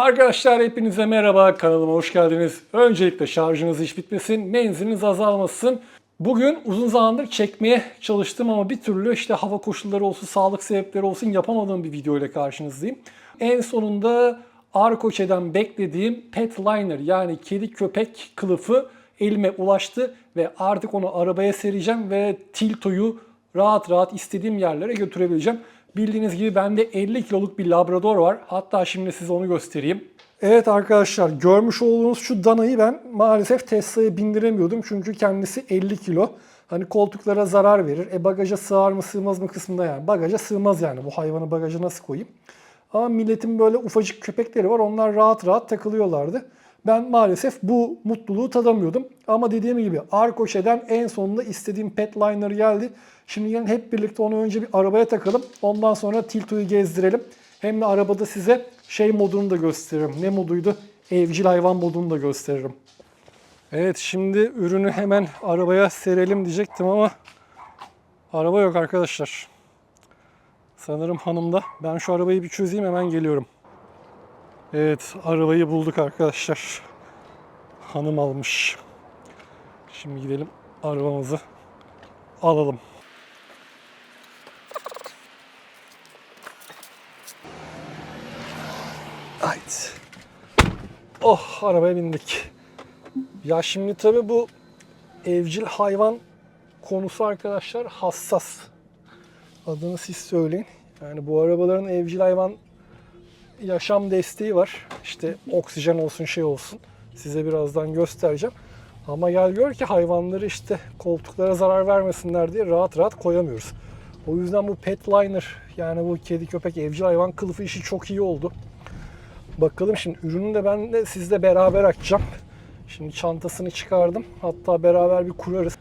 Arkadaşlar hepinize merhaba, kanalıma hoş geldiniz. Öncelikle şarjınız hiç bitmesin, menziliniz azalmasın. Bugün uzun zamandır çekmeye çalıştım ama bir türlü işte hava koşulları olsun, sağlık sebepleri olsun yapamadığım bir video ile karşınızdayım. En sonunda Arkoçe'den beklediğim pet liner yani kedi köpek kılıfı elime ulaştı ve artık onu arabaya sereceğim ve Tilto'yu rahat rahat istediğim yerlere götürebileceğim. Bildiğiniz gibi bende 50 kiloluk bir labrador var. Hatta şimdi size onu göstereyim. Evet arkadaşlar görmüş olduğunuz şu danayı ben maalesef Tesla'ya bindiremiyordum. Çünkü kendisi 50 kilo. Hani koltuklara zarar verir. E bagaja sığar mı sığmaz mı kısmında yani. Bagaja sığmaz yani. Bu hayvanı bagaja nasıl koyayım? Ama milletin böyle ufacık köpekleri var. Onlar rahat rahat takılıyorlardı. Ben maalesef bu mutluluğu tadamıyordum. Ama dediğim gibi Arkoşe'den en sonunda istediğim pet liner geldi. Şimdi gelin hep birlikte onu önce bir arabaya takalım. Ondan sonra Tilto'yu gezdirelim. Hem de arabada size şey modunu da gösteririm. Ne moduydu? Evcil hayvan modunu da gösteririm. Evet şimdi ürünü hemen arabaya serelim diyecektim ama araba yok arkadaşlar. Sanırım hanımda. Ben şu arabayı bir çözeyim hemen geliyorum. Evet arabayı bulduk arkadaşlar. Hanım almış. Şimdi gidelim arabamızı alalım. Haydi. Oh arabaya bindik. Ya şimdi tabii bu evcil hayvan konusu arkadaşlar hassas. Adını siz söyleyin. Yani bu arabaların evcil hayvan yaşam desteği var. İşte oksijen olsun şey olsun. Size birazdan göstereceğim. Ama gel gör ki hayvanları işte koltuklara zarar vermesinler diye rahat rahat koyamıyoruz. O yüzden bu pet liner yani bu kedi köpek evcil hayvan kılıfı işi çok iyi oldu. Bakalım şimdi ürünü de ben de sizle beraber açacağım. Şimdi çantasını çıkardım. Hatta beraber bir kurarız.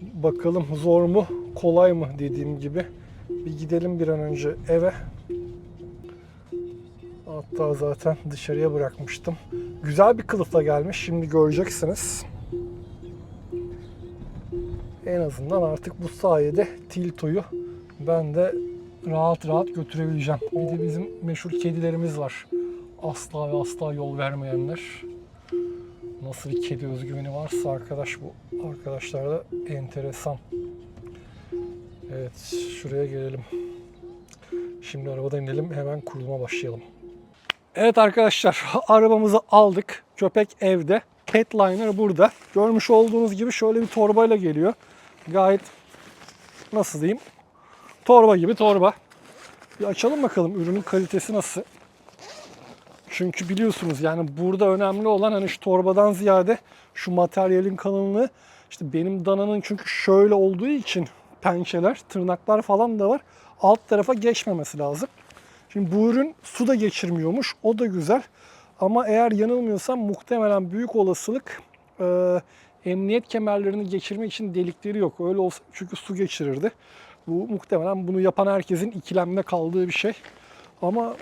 Bakalım zor mu, kolay mı dediğim gibi. Bir gidelim bir an önce eve. Hatta zaten dışarıya bırakmıştım. Güzel bir kılıfla gelmiş. Şimdi göreceksiniz. En azından artık bu sayede Tilto'yu ben de rahat rahat götürebileceğim. Bir de bizim meşhur kedilerimiz var. Asla ve asla yol vermeyenler. Nasıl bir kedi özgüveni varsa arkadaş bu arkadaşlarda enteresan. Evet şuraya gelelim. Şimdi arabadan inelim hemen kuruluma başlayalım. Evet arkadaşlar arabamızı aldık. Köpek evde. Petliner burada. Görmüş olduğunuz gibi şöyle bir torbayla geliyor. Gayet nasıl diyeyim? Torba gibi torba. Bir açalım bakalım ürünün kalitesi nasıl. Çünkü biliyorsunuz yani burada önemli olan hani şu torbadan ziyade şu materyalin kalınlığı. İşte benim dananın çünkü şöyle olduğu için pençeler, tırnaklar falan da var. Alt tarafa geçmemesi lazım. Şimdi bu ürün su da geçirmiyormuş. O da güzel. Ama eğer yanılmıyorsam muhtemelen büyük olasılık e, emniyet kemerlerini geçirmek için delikleri yok. Öyle olsa çünkü su geçirirdi. Bu muhtemelen bunu yapan herkesin ikilemde kaldığı bir şey. Ama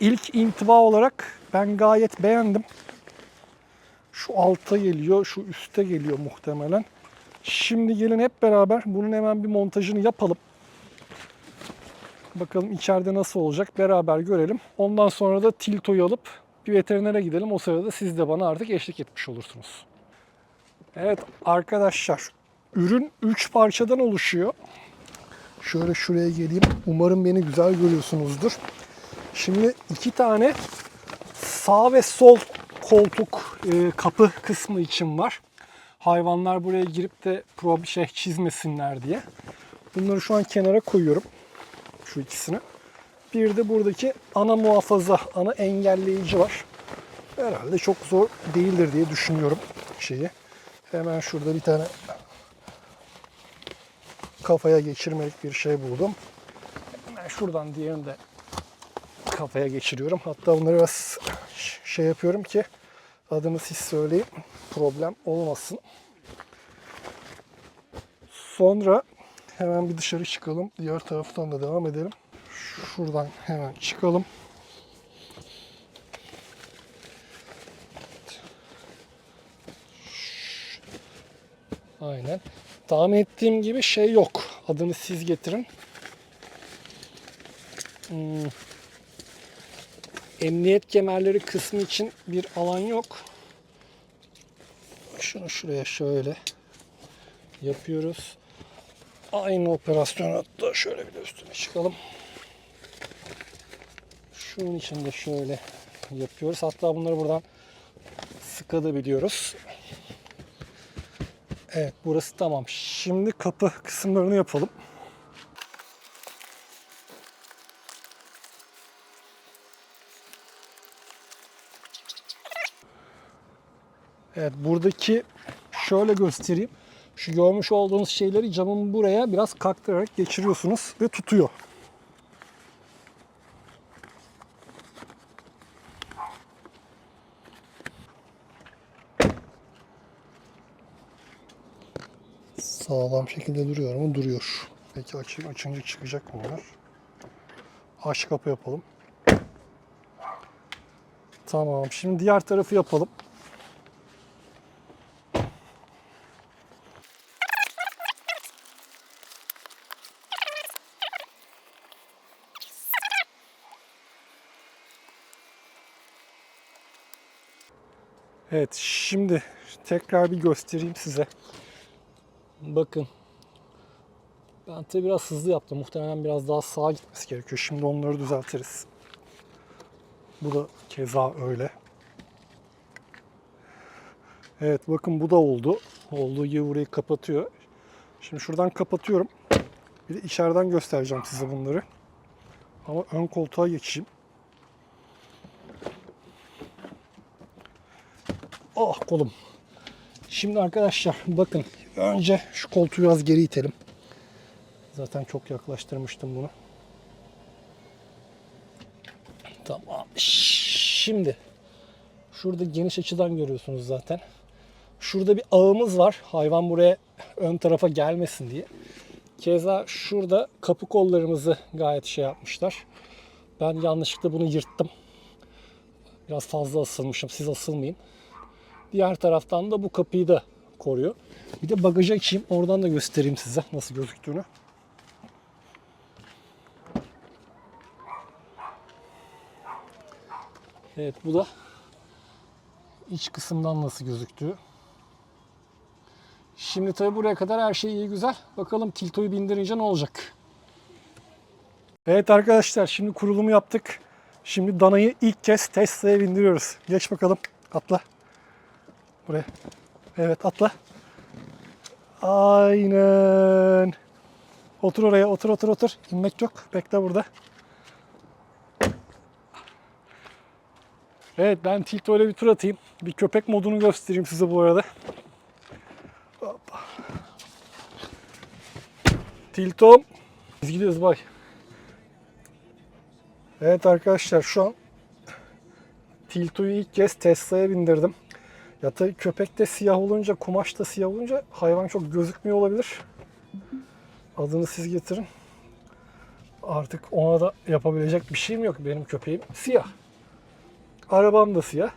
ilk intiba olarak ben gayet beğendim. Şu alta geliyor, şu üste geliyor muhtemelen. Şimdi gelin hep beraber bunun hemen bir montajını yapalım. Bakalım içeride nasıl olacak beraber görelim. Ondan sonra da Tilto'yu alıp bir veterinere gidelim. O sırada siz de bana artık eşlik etmiş olursunuz. Evet arkadaşlar ürün 3 parçadan oluşuyor. Şöyle şuraya geleyim. Umarım beni güzel görüyorsunuzdur. Şimdi iki tane sağ ve sol koltuk e, kapı kısmı için var. Hayvanlar buraya girip de pro bir şey çizmesinler diye. Bunları şu an kenara koyuyorum. Şu ikisini. Bir de buradaki ana muhafaza, ana engelleyici var. Herhalde çok zor değildir diye düşünüyorum şeyi. Hemen şurada bir tane kafaya geçirmelik bir şey buldum. Hemen şuradan diğerini de kafaya geçiriyorum. Hatta bunları biraz şey yapıyorum ki adını siz söyleyin problem olmasın. Sonra hemen bir dışarı çıkalım. Diğer taraftan da devam edelim. Şuradan hemen çıkalım. Aynen. Tahmin ettiğim gibi şey yok. Adını siz getirin. Hmm. emniyet kemerleri kısmı için bir alan yok. Şunu şuraya şöyle yapıyoruz. Aynı operasyon hatta şöyle bir de üstüne çıkalım. Şunun için de şöyle yapıyoruz. Hatta bunları buradan sıkabiliyoruz. Evet burası tamam. Şimdi kapı kısımlarını yapalım. Evet buradaki şöyle göstereyim. Şu görmüş olduğunuz şeyleri camın buraya biraz kaktırarak geçiriyorsunuz ve tutuyor. Sağlam şekilde duruyor mu? Duruyor. Peki açı, açınca çıkacak mı bunlar? Aç kapı yapalım. Tamam. Şimdi diğer tarafı yapalım. Evet şimdi tekrar bir göstereyim size. Bakın. Ben tabi biraz hızlı yaptım. Muhtemelen biraz daha sağa gitmesi gerekiyor. Şimdi onları düzeltiriz. Bu da keza öyle. Evet bakın bu da oldu. Olduğu gibi burayı kapatıyor. Şimdi şuradan kapatıyorum. Bir de içeriden göstereceğim size bunları. Ama ön koltuğa geçeyim. Oh kolum. Şimdi arkadaşlar bakın önce şu koltuğu biraz geri itelim. Zaten çok yaklaştırmıştım bunu. Tamam. Şimdi şurada geniş açıdan görüyorsunuz zaten. Şurada bir ağımız var. Hayvan buraya ön tarafa gelmesin diye. Keza şurada kapı kollarımızı gayet şey yapmışlar. Ben yanlışlıkla bunu yırttım. Biraz fazla asılmışım. Siz asılmayın. Diğer taraftan da bu kapıyı da koruyor. Bir de bagaja açayım. Oradan da göstereyim size nasıl gözüktüğünü. Evet bu da iç kısımdan nasıl gözüktüğü. Şimdi tabi buraya kadar her şey iyi güzel. Bakalım Tilto'yu bindirince ne olacak? Evet arkadaşlar şimdi kurulumu yaptık. Şimdi Dana'yı ilk kez Tesla'ya bindiriyoruz. Geç bakalım. Atla. Buraya. Evet atla. Aynen. Otur oraya. Otur otur otur. İnmek yok. Bekle burada. Evet ben Tilto ile bir tur atayım. Bir köpek modunu göstereyim size bu arada. Hoppa. Tiltom. Biz gidiyoruz bay. Evet arkadaşlar şu an Tilto'yu ilk kez Tesla'ya bindirdim. Ya tabii köpek de siyah olunca, kumaş da siyah olunca hayvan çok gözükmüyor olabilir. Adını siz getirin. Artık ona da yapabilecek bir şeyim yok. Benim köpeğim siyah. Arabam da siyah.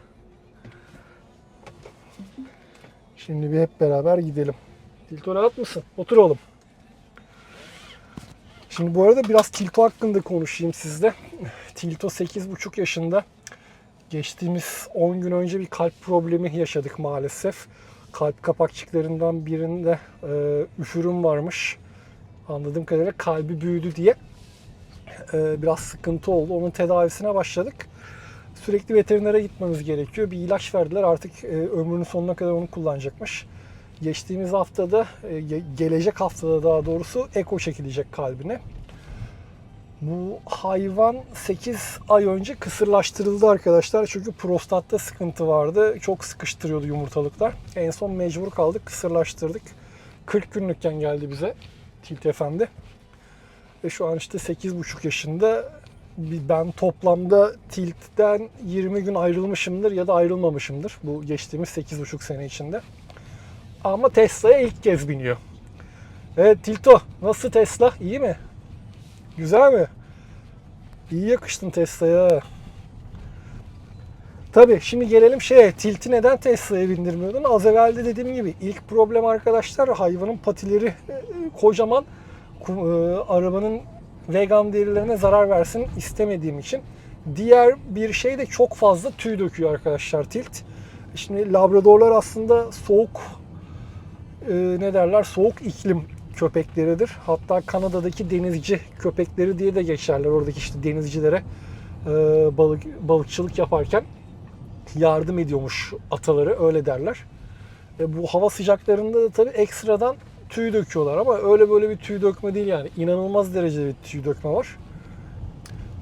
Şimdi bir hep beraber gidelim. Tilto rahat mısın? Otur oğlum. Şimdi bu arada biraz Tilto hakkında konuşayım sizle. Tilto 8,5 yaşında. Geçtiğimiz 10 gün önce bir kalp problemi yaşadık maalesef. Kalp kapakçıklarından birinde e, üfürüm varmış. Anladığım kadarıyla kalbi büyüdü diye e, biraz sıkıntı oldu. Onun tedavisine başladık. Sürekli veterinere gitmemiz gerekiyor. Bir ilaç verdiler. Artık e, ömrünün sonuna kadar onu kullanacakmış. Geçtiğimiz haftada, e, ge- gelecek haftada daha doğrusu eko çekilecek kalbine. Bu hayvan 8 ay önce kısırlaştırıldı arkadaşlar. Çünkü prostatta sıkıntı vardı. Çok sıkıştırıyordu yumurtalıklar. En son mecbur kaldık, kısırlaştırdık. 40 günlükken geldi bize Tilt Efendi. Ve şu an işte 8,5 yaşında. Ben toplamda Tilt'ten 20 gün ayrılmışımdır ya da ayrılmamışımdır. Bu geçtiğimiz 8,5 sene içinde. Ama Tesla'ya ilk kez biniyor. Evet Tilto nasıl Tesla? İyi mi? Güzel mi? İyi yakıştın Tesla'ya. Tabii şimdi gelelim şeye. Tilt'i neden Tesla'ya bindirmiyordun? Az evvel de dediğim gibi ilk problem arkadaşlar hayvanın patileri e, kocaman. Ku- e, Arabanın vegan derilerine zarar versin istemediğim için Diğer bir şey de çok fazla tüy döküyor arkadaşlar tilt. Şimdi Labradorlar aslında soğuk e, ne derler soğuk iklim köpekleridir. Hatta Kanada'daki denizci köpekleri diye de geçerler. Oradaki işte denizcilere e, balık balıkçılık yaparken yardım ediyormuş ataları öyle derler. E, bu hava sıcaklarında da tabii ekstradan tüy döküyorlar ama öyle böyle bir tüy dökme değil yani. İnanılmaz derecede bir tüy dökme var.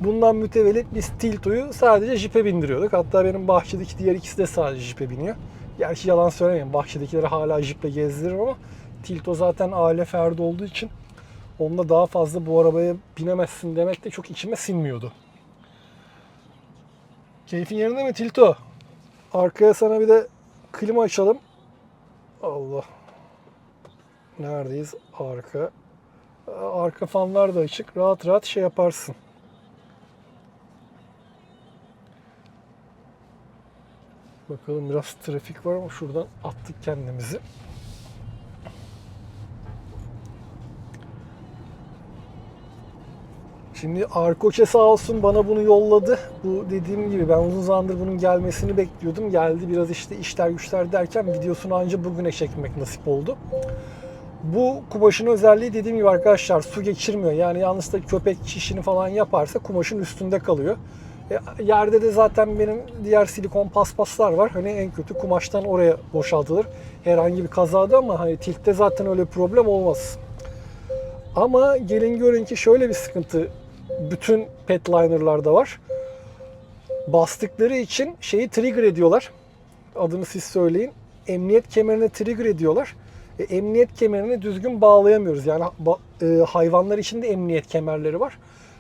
Bundan mütevellit biz Tilto'yu sadece jipe bindiriyorduk. Hatta benim bahçedeki diğer ikisi de sadece jipe biniyor. Gerçi yalan söylemeyeyim. Bahçedekileri hala jiple gezdiririm ama Tilto zaten aile ferdi olduğu için onunla daha fazla bu arabaya binemezsin demek de çok içime sinmiyordu. Keyfin yerinde mi Tilto? Arkaya sana bir de klima açalım. Allah. Neredeyiz? Arka. Arka fanlar da açık. Rahat rahat şey yaparsın. Bakalım biraz trafik var ama şuradan attık kendimizi. Şimdi Arkoçe sağ olsun bana bunu yolladı. Bu dediğim gibi ben uzun zamandır bunun gelmesini bekliyordum. Geldi biraz işte işler güçler derken videosunu anca bugüne çekmek nasip oldu. Bu kumaşın özelliği dediğim gibi arkadaşlar su geçirmiyor. Yani yalnız da köpek şişini falan yaparsa kumaşın üstünde kalıyor. E, yerde de zaten benim diğer silikon paspaslar var. Hani en kötü kumaştan oraya boşaltılır. Herhangi bir kazada ama hani tiltte zaten öyle problem olmaz. Ama gelin görün ki şöyle bir sıkıntı bütün petliner'larda var. Bastıkları için şeyi trigger ediyorlar. Adını siz söyleyin. Emniyet kemerini trigger ediyorlar. E, emniyet kemerini düzgün bağlayamıyoruz. Yani e, hayvanlar için de emniyet kemerleri var.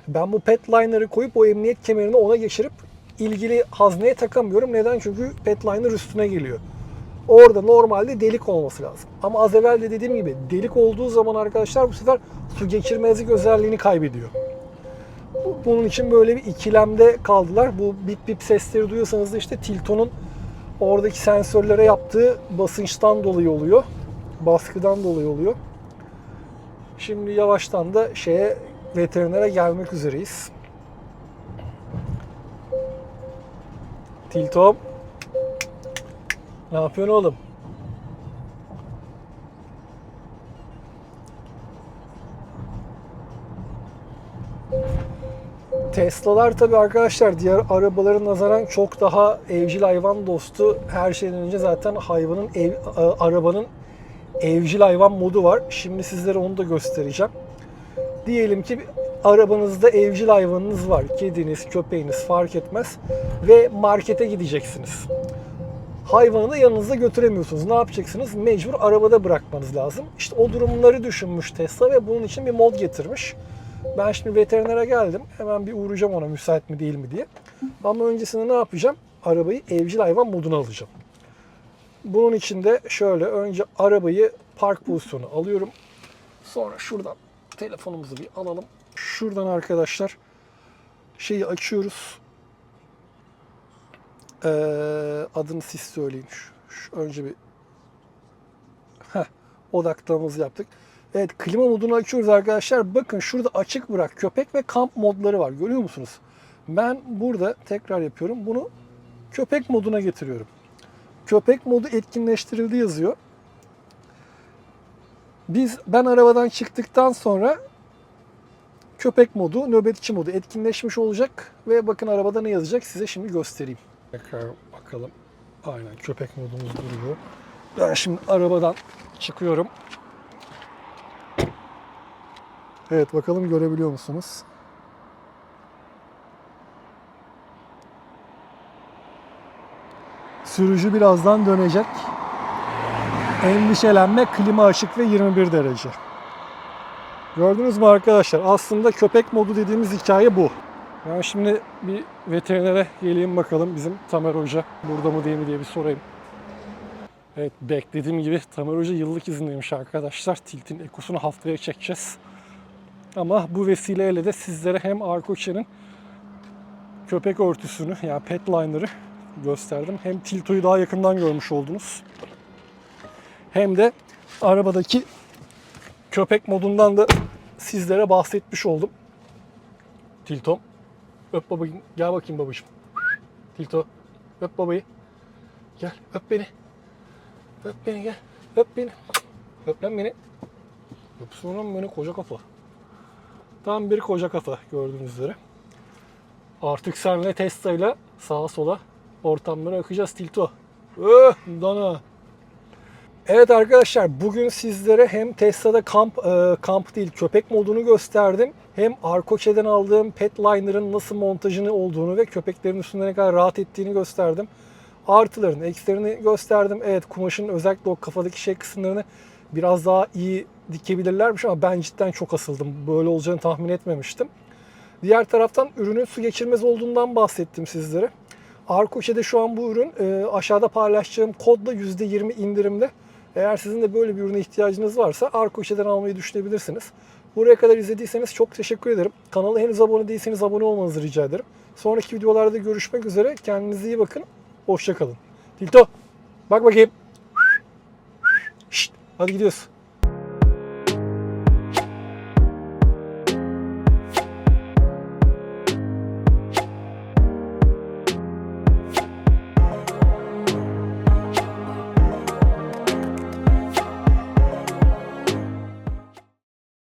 Ben bu petliner'ı koyup o emniyet kemerini ona geçirip ilgili hazneye takamıyorum. Neden? Çünkü petliner üstüne geliyor. Orada normalde delik olması lazım. Ama az evvel de dediğim gibi delik olduğu zaman arkadaşlar bu sefer su geçirmezlik özelliğini kaybediyor. Bu- Bunun için böyle bir ikilemde kaldılar. Bu bip bip sesleri duyuyorsanız da işte Tilton'un oradaki sensörlere yaptığı basınçtan dolayı oluyor. Baskıdan dolayı oluyor. Şimdi yavaştan da şeye veterinere gelmek üzereyiz. Tiltom. Ne yapıyorsun oğlum? Tesla'lar tabi arkadaşlar diğer arabaların nazaran çok daha evcil hayvan dostu. Her şeyden önce zaten hayvanın ev, a- arabanın evcil hayvan modu var. Şimdi sizlere onu da göstereceğim. Diyelim ki arabanızda evcil hayvanınız var. Kediniz, köpeğiniz fark etmez. Ve markete gideceksiniz. Hayvanı da yanınızda götüremiyorsunuz. Ne yapacaksınız? Mecbur arabada bırakmanız lazım. İşte o durumları düşünmüş Tesla ve bunun için bir mod getirmiş. Ben şimdi veterinere geldim. Hemen bir uğrayacağım ona müsait mi değil mi diye. Ama öncesinde ne yapacağım? Arabayı evcil hayvan moduna alacağım. Bunun için de şöyle önce arabayı park pozisyonu alıyorum. Sonra şuradan telefonumuzu bir alalım. Şuradan arkadaşlar şeyi açıyoruz. Ee, adını siz söyleyin. Şu, önce bir Heh, odaklamamızı yaptık. Evet klima modunu açıyoruz arkadaşlar. Bakın şurada açık bırak köpek ve kamp modları var. Görüyor musunuz? Ben burada tekrar yapıyorum. Bunu köpek moduna getiriyorum. Köpek modu etkinleştirildi yazıyor. Biz ben arabadan çıktıktan sonra köpek modu, nöbetçi modu etkinleşmiş olacak ve bakın arabada ne yazacak size şimdi göstereyim. Tekrar bakalım. Aynen köpek modumuz duruyor. Ben şimdi arabadan çıkıyorum. Evet bakalım görebiliyor musunuz? Sürücü birazdan dönecek. Endişelenme klima açık ve 21 derece. Gördünüz mü arkadaşlar? Aslında köpek modu dediğimiz hikaye bu. Ben şimdi bir veterinere geleyim bakalım bizim Tamer Hoca burada mı değil mi diye bir sorayım. Evet beklediğim gibi Tamer Hoca yıllık izinliymiş arkadaşlar. Tilt'in ekosunu haftaya çekeceğiz. Ama bu vesileyle de sizlere hem Arkoçe'nin köpek örtüsünü yani Petliner'ı gösterdim. Hem Tilto'yu daha yakından görmüş oldunuz. Hem de arabadaki köpek modundan da sizlere bahsetmiş oldum. Tiltom. Öp babayı. Gel bakayım babacığım. Tilto. Öp babayı. Gel öp beni. Öp beni gel. Öp beni. Öp lan beni. Öpsün lan beni koca kafa. Tam bir koca kafa gördüğünüz üzere. Artık senle Tesla'yla sağa sola ortamlara akacağız Tilto. Öh dana. Evet arkadaşlar bugün sizlere hem Tesla'da kamp e, kamp değil köpek modunu gösterdim. Hem Arkoçe'den aldığım Petliner'ın nasıl montajını olduğunu ve köpeklerin üstünde ne kadar rahat ettiğini gösterdim. Artılarını, eksilerini gösterdim. Evet kumaşın özellikle o kafadaki şey kısımlarını biraz daha iyi dikebilirlermiş ama ben cidden çok asıldım. Böyle olacağını tahmin etmemiştim. Diğer taraftan ürünün su geçirmez olduğundan bahsettim sizlere. Arkoçe'de şu an bu ürün e, aşağıda paylaşacağım kodla %20 indirimde. Eğer sizin de böyle bir ürüne ihtiyacınız varsa Arkoçe'den almayı düşünebilirsiniz. Buraya kadar izlediyseniz çok teşekkür ederim. Kanala henüz abone değilseniz abone olmanızı rica ederim. Sonraki videolarda görüşmek üzere. Kendinize iyi bakın. Hoşçakalın. Tilto bak bakayım. Şşt, hadi gidiyoruz.